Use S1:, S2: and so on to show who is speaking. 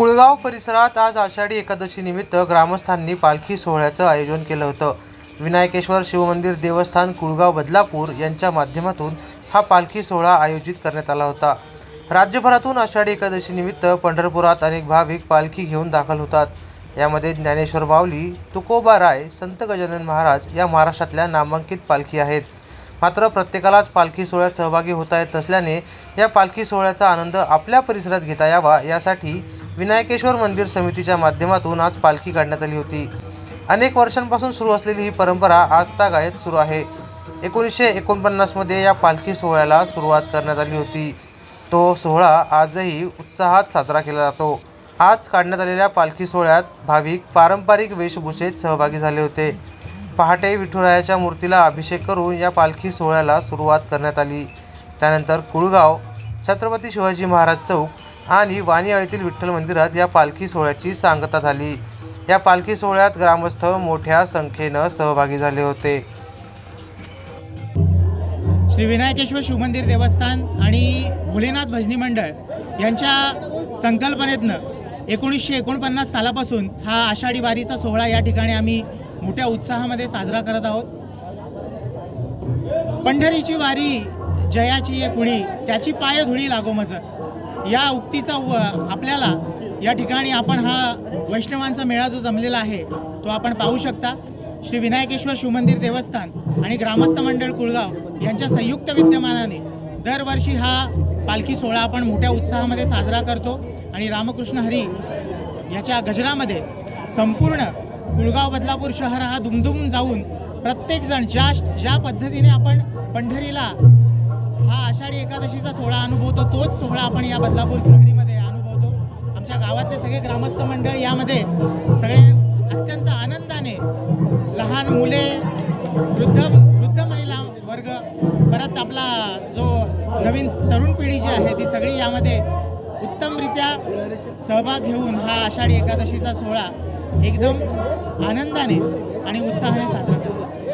S1: कुळगाव परिसरात आज आषाढी एकादशीनिमित्त ग्रामस्थांनी पालखी सोहळ्याचं आयोजन केलं होतं. विनायकेश्वर शिवमंदिर देवस्थान कुळगाव बदलापूर यांच्या माध्यमातून हा पालखी सोहळा आयोजित करण्यात आला होता. राज्यभरातून आषाढी एकादशी निमित्त पंढरपुरात अनेक भाविक पालखी घेऊन दाखल होतात. यामध्ये ज्ञानेश्वर माऊली तुकोबा राय संत गजानन महाराज या महाराष्ट्रातल्या नामांकित पालखी आहेत. मात्र प्रत्येकालाच पालखी सोहळ्यात सहभागी होता येत नसल्याने या पालखी सोहळ्याचा आनंद आपल्या परिसरात घेता यावा यासाठी विनायकेश्वर मंदिर समितीच्या माध्यमातून आज पालखी काढण्यात आली होती. अनेक वर्षांपासून सुरू असलेली ही परंपरा आज तागायत सुरू आहे. एकोणीसशे एकोणपन्नासमध्ये या पालखी सोहळ्याला सुरुवात करण्यात आली होती. तो सोहळा आजही उत्साहात साजरा केला जातो. आज काढण्यात आलेल्या पालखी सोहळ्यात भाविक पारंपरिक वेशभूषेत सहभागी झाले होते. पहाटे विठुरायाच्या मूर्तीला अभिषेक करून या पालखी सोहळ्याला सुरुवात करण्यात आली. त्यानंतर कुळगाव छत्रपती शिवाजी महाराज चौक आणि वाणीआळीतील विठ्ठल मंदिरात या पालखी सोहळ्याची सांगता झाली. या पालखी सोहळ्यात ग्रामस्थ मोठ्या संख्येनं सहभागी झाले होते.
S2: श्री विनायकेश्वर शिवमंदिर देवस्थान आणि भोलेनाथ भजनी मंडळ यांच्या संकल्पनेतनं एकोणीसशे एकोणपन्नास सालापासून हा आषाढी वारीचा सोहळा या ठिकाणी आम्ही मोठ्या उत्साहामध्ये साजरा करत आहोत. पंढरीची वारी जयाची एक उडी त्याची पाय धुळी लागो मज या उक्तीचा व- आपल्याला या ठिकाणी आपण हा वैष्णवांचा मेळा जो जमलेला आहे तो आपण पाहू शकता. श्री विनायकेश्वर शिवमंदिर देवस्थान आणि ग्रामस्थ मंडळ कुळगाव यांच्या संयुक्त विद्यमानाने दरवर्षी हा पालखी सोहळा आपण मोठ्या उत्साहामध्ये साजरा करतो आणि रामकृष्ण हरी याच्या गजरामध्ये संपूर्ण कुळगाव बदलापूर शहर हा दुमदुम जाऊन प्रत्येकजण ज्या ज्या पद्धतीने आपण पंढरीला आषाढी एकादशीचा सोहळा अनुभवतो तोच सोहळा आपण या बदलापूर नगरीमध्ये अनुभवतो. आमच्या गावातले सगळे ग्रामस्थ मंडळ यामध्ये सगळे अत्यंत आनंदाने लहान मुले वृद्ध वृद्ध महिला वर्ग परत आपला जो नवीन तरुण पिढी जी आहे ती सगळी यामध्ये उत्तमरित्या सहभाग घेऊन हा आषाढी एकादशीचा सोहळा एकदम आनंदाने आणि उत्साहाने साजरा करत असतो.